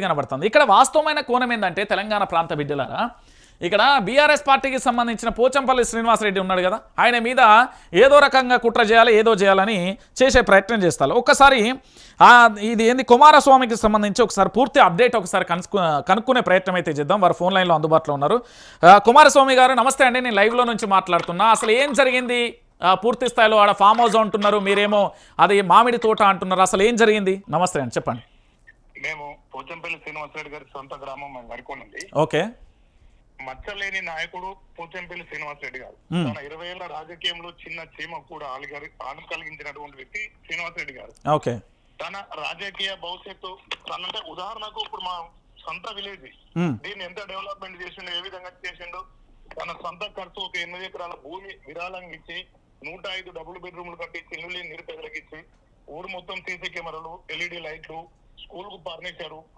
కనబడుతుంది. ఇక్కడ వాస్తవమైన కోణం ఏంటంటే తెలంగాణ ప్రాంత బిడ్డలారా ఇక్కడ బీఆర్ఎస్ పార్టీకి సంబంధించిన పోచంపల్లి శ్రీనివాసరెడ్డి ఉన్నాడు కదా ఆయన మీద ఏదో రకంగా కుట్ర చేయాలి ఏదో చేయాలని చేసే ప్రయత్నం చేస్తారు. ఒక్కసారి ఇది ఏంది కుమారస్వామికి సంబంధించి ఒకసారి పూర్తి అప్డేట్ ఒకసారి కనుక్కు కనుక్కునే ప్రయత్నం అయితే చేద్దాం. వారు ఫోన్ లైన్లో అందుబాటులో ఉన్నారు. కుమారస్వామి గారు నమస్తే అండి నేను లైవ్లో నుంచి మాట్లాడుతున్నా. అసలు ఏం జరిగింది? పూర్తి స్థాయిలో ఆడ ఫామ్ హౌస్ అంటున్నారు మీరేమో అది మామిడి తోట అంటున్నారు. అసలు ఏం జరిగింది? నమస్తే అండి చెప్పండి. మేము పోచంపల్లి శ్రీనివాసరెడ్డి గారి సొంత గ్రామం వరకోనుంది ఓకే. మచ్చలేని నాయకుడు పోచంపల్లి శ్రీనివాసరెడ్డి గారు. తన ఇరవై ఏళ్ళ రాజకీయంలో చిన్న చీమ కూడా ఆలుగారి ఆలు కలిగించినటువంటి వ్యక్తి శ్రీనివాసరెడ్డి గారు. ఓకే. తన రాజకీయ భవిష్యత్తు తనంటే ఉదాహరణకు ఇప్పుడు మా సొంత విలేజ్. దీన్ని ఎంత డెవలప్మెంట్ చేసిండు ఏ విధంగా చేసిండు? తన సొంత ఖర్చు ఒక ఎనిమిది ఎకరాల భూమి విరాళంగా ఇచ్చి నూట ఐదు డబుల్ బెడ్రూమ్లు కట్టించి ఇల్లు లేని నిరుపేదలకు ఇచ్చి ఊరు మొత్తం సీసీ కెమెరాలు ఎల్ఈడి లైట్లు స్కూల్కు ఫర్నిచర్